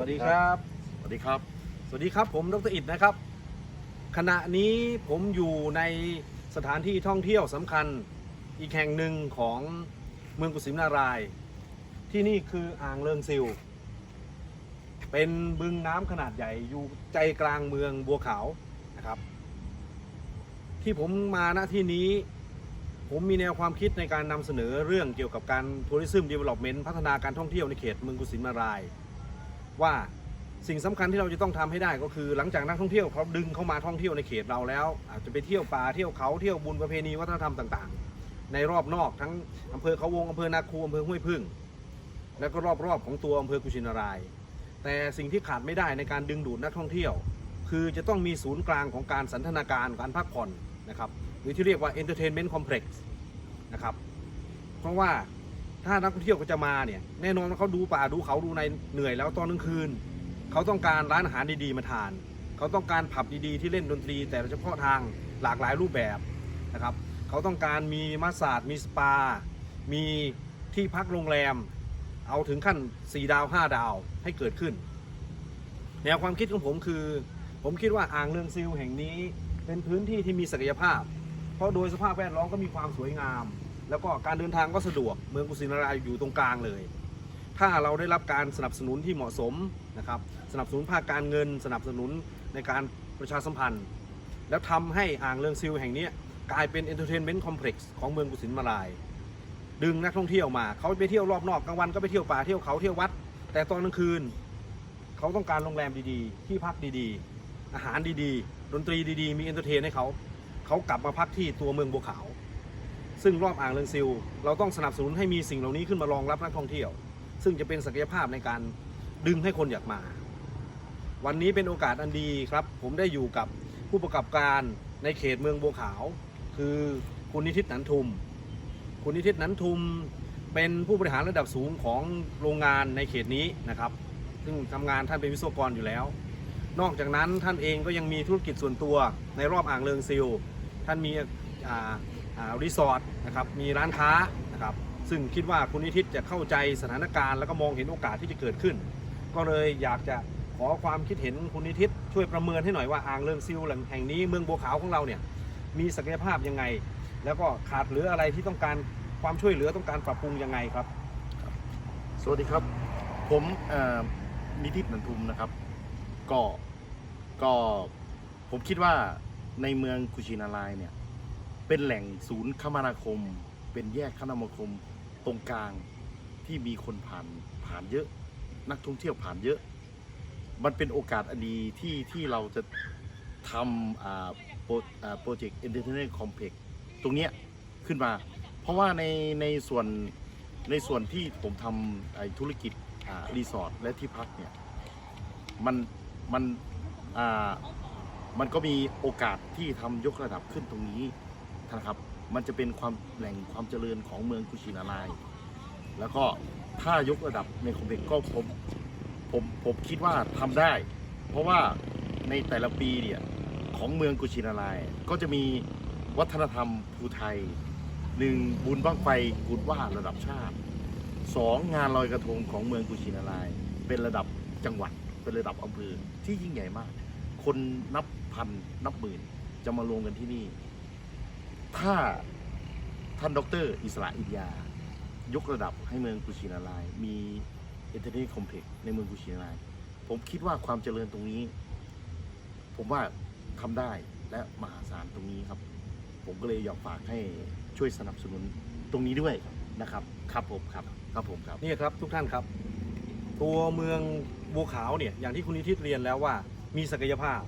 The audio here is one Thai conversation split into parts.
วัสดีครับ สวัสดีครับ สวัสดีครับ ผมดรอิดนะครับ ขณะนี้ผมอยู่ในสถานที่ท่องเที่ยวสำคัญอีกแห่งหนึ่งของเมืองกุสิมนาราย ที่นี่คืออ่างเลิงซิว เป็นบึงน้ำขนาดใหญ่อยู่ใจกลางเมืองบัวขาวนะครับ ที่ผมมาณที่นี้ ผมมีแนวความคิดในการนำเสนอเรื่องเกี่ยวกับการ Tourism Development พัฒนาการท่องเที่ยวในเขตเมืองกุสิมารายณ์ ว่าสิ่งสำคัญที่เราจะต้องทำให้ได้ก็คือหลังจากนักท่องเที่ยวเขาดึงเข้ามาท่องเที่ยวในเขตเราแล้วอาจจะไปเที่ยวป่าเที่ยวเขาเที่ยวบุญประเพณีวัฒนธรรมต่างๆ ในรอบนอกทั้งอำเภอเขาวงอำเภอนาคูอำเภอห้วยพึ่ง และก็รอบๆของตัวอำเภอกุชินาราย แต่สิ่งที่ขาดไม่ได้ในการดึงดูดนักท่องเที่ยว คือจะต้องมีศูนย์กลางของการสันทนาการการพักผ่อนนะครับหรือที่เรียกว่า entertainment complex นะครับเพราะว่า ถ้านักท่องเที่ยวก็จะมาเนี่ย แน่นอนว่าเขาดูป่าดูเขาดูในเหนื่อยแล้วตอนกลางคืน เขาต้องการร้านอาหารดีๆมาทาน เขาต้องการผับดีๆที่เล่นดนตรี แต่เฉพาะทางหลากหลายรูปแบบนะครับ เขาต้องการมีมาสซาจมีสปา มีที่พักโรงแรม เอาถึงขั้น 4 ดาว 5 ดาวให้เกิดขึ้น แนวความคิดของผมคือ ผมคิดว่าอ่างเรืองซิลแห่งนี้เป็นพื้นที่ที่มีศักยภาพ เพราะโดยสภาพแวดล้อมก็มีความสวยงาม แล้วก็การเดินทางก็สะดวกเมืองกุสินารายอยู่ตรงกลางเลย ถ้าเราได้รับการสนับสนุนที่เหมาะสมนะครับสนับสนุนภาคการเงิน สนับสนุนในการประชาสัมพันธ์ แล้วทำให้อ่างเรืองซิลแห่งนี้กลายเป็น entertainment complex ของเมืองกุสินารายดึงนักท่องเที่ยวมา เขาไปเที่ยวรอบนอกกลางวันก็ไปเที่ยวป่าเที่ยวเขาเที่ยววัด แต่ตอนกลางคืน เขาต้องการโรงแรมดีๆ ที่พักดีๆ อาหารดีๆ ดนตรีดีๆ มีเอนเตอร์เทนให้เขา เขากลับมาพักที่ตัวเมืองบัวขาว ซึ่งรอบอ่างเรืองซิลเราต้องสนับสนุนให้มีสิ่งเหล่านี้ขึ้นมารองรับนักท่องเที่ยว ซึ่งจะเป็นศักยภาพในการดึงให้คนอยากมา วันนี้เป็นโอกาสอันดีครับ ผมได้อยู่กับผู้ประกอบการในเขตเมืองบัวขาว คือคุณนิติตนันทุม คุณนิติตนันทุมเป็นผู้บริหารระดับสูงของโรงงานในเขตนี้นะครับ ซึ่งทำงานท่านเป็นวิศวกรอยู่แล้ว นอกจากนั้นท่านเองก็ยังมีธุรกิจส่วนตัวในรอบอ่างเริงซิล ท่านมี รีสอร์ทนะครับมีร้านค้านะครับซึ่งคิดว่าคุณนิทิตจะเข้าใจสถานการณ์แล้วก็มองเห็นโอกาสที่จะเกิดขึ้น ก็เลยอยากจะขอความคิดเห็นคุณนิทิตช่วยประเมินให้หน่อยว่าอ่างเริงซิลแห่งนี้เมืองบัวขาวของเราเนี่ยมีศักยภาพยังไง แล้วก็ขาดเหลืออะไรที่ต้องการความช่วยเหลือต้องการปรับปรุงยังไงครับ สวัสดีครับ ผมนิติศนันทุมนะครับ ก็ก็ผมคิดว่าในเมืองกุชินารายเนี่ย เป็นแหล่งศูนย์คมนาคม เป็นแยกคมนาคมตรงกลางที่มีคนผ่านผ่านเยอะ นักท่องเที่ยวผ่านเยอะ มันเป็นโอกาสอดีที่ที่เราจะทำโปรเจกต์เอนเตอร์เทนเมนต์คอมเพล็กตรงเนี้ยขึ้นมา เพราะว่าในในส่วนในส่วนที่ผมทำธุรกิจรีสอร์ทและที่พักเนี่ยมันมันมันก็มีโอกาสที่ทำยกระดับขึ้นตรงนี้ นะครับมันจะเป็นความแหล่งความเจริญของเมืองกุชินาราย แล้วก็ถ้ายกระดับในคอมเพล็กซ์ก็ผมผมผมคิดว่าทำได้ เพราะว่าในแต่ละปีเนี่ยของเมืองกุชินาราย ก็จะมีวัฒนธรรมภูไทยหนึ่งบุญบ้างไฟกุดว่าระดับชาติสองงานลอยกระทงของเมืองกุชินาราย เป็นระดับจังหวัดเป็นระดับอำเภอที่ยิ่งใหญ่มาก คนนับพันนับหมื่นจะมารวมกันที่นี่ ถ้าท่านดรอิสระอินยา ยกระดับให้เมืองกุชินาราย มีเอ็นเตอร์เทนคอมเพล็กซ์ในเมืองกุชินาราย ผมคิดว่าความเจริญตรงนี้ ผมว่าทำได้และมหาศาลตรงนี้ครับ ผมก็เลยอยากฝากให้ช่วยสนับสนุนตรงนี้ด้วยนะครับ ครับผมครับ ครับผมครับนี่ครับทุกท่านครับ ตัวเมืองบัวขาวเนี่ยอย่างที่คุณนิติตเรียนแล้วว่ามีศักยภาพ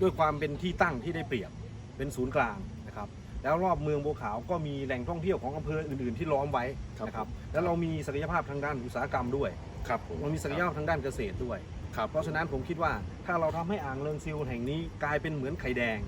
ด้วยความเป็นที่ตั้งที่ได้เปรียบเป็นศูนย์กลางนะครับ แล้วรอบเมืองบัวขาวก็มีแหล่งท่องเที่ยวของอำเภออื่นๆที่ล้อมไว้นะครับแล้วเรามีศักยภาพทางด้านอุตสาหกรรมด้วย ครับผมเรามีศักยภาพทางด้านเกษตรด้วย ครับเพราะฉะนั้นผมคิดว่าถ้าเราทำให้อ่างเริงซิลแห่งนี้กลายเป็นเหมือนไข่แดง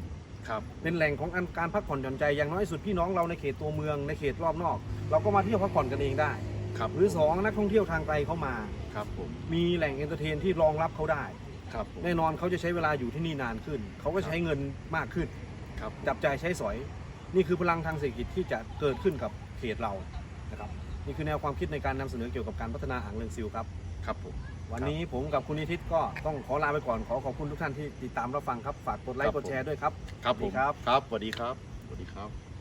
ครับ เป็นแหล่งของอันการพักผ่อนหย่อนใจอย่างน้อยสุดพี่น้องเราในเขตตัวเมืองในเขตรอบนอก เราก็มาเที่ยวพักผ่อนกันเองได้ ครับหรือสองนักท่องเที่ยวทางไกลเข้ามา ครับผมมีแหล่งเอนเตอร์เทนที่รองรับเขาได้ ครับผมแน่นอนเขาจะใช้เวลาอยู่ที่นี่นานขึ้น เขาก็ใช้เงินมากขึ้น ครับจับจ่ายใช้สอย นี่คือพลังทางเศรษฐกิจที่จะเกิดขึ้นกับเขตเรานะครับนี่คือแนวความคิดในการนำเสนอเกี่ยวกับการพัฒนาอ่างเรืองซิลครับครับผมวันนี้ผมกับคุณนิทิศก็ต้องขอลาไปก่อนขอขอบคุณทุกท่านที่ติดตามรับฟังครับฝากกดไลครัค์บกดแชร์ด้วยครับครับสวัสผดีมครับครับสวัสดีครับสวัสดีครับ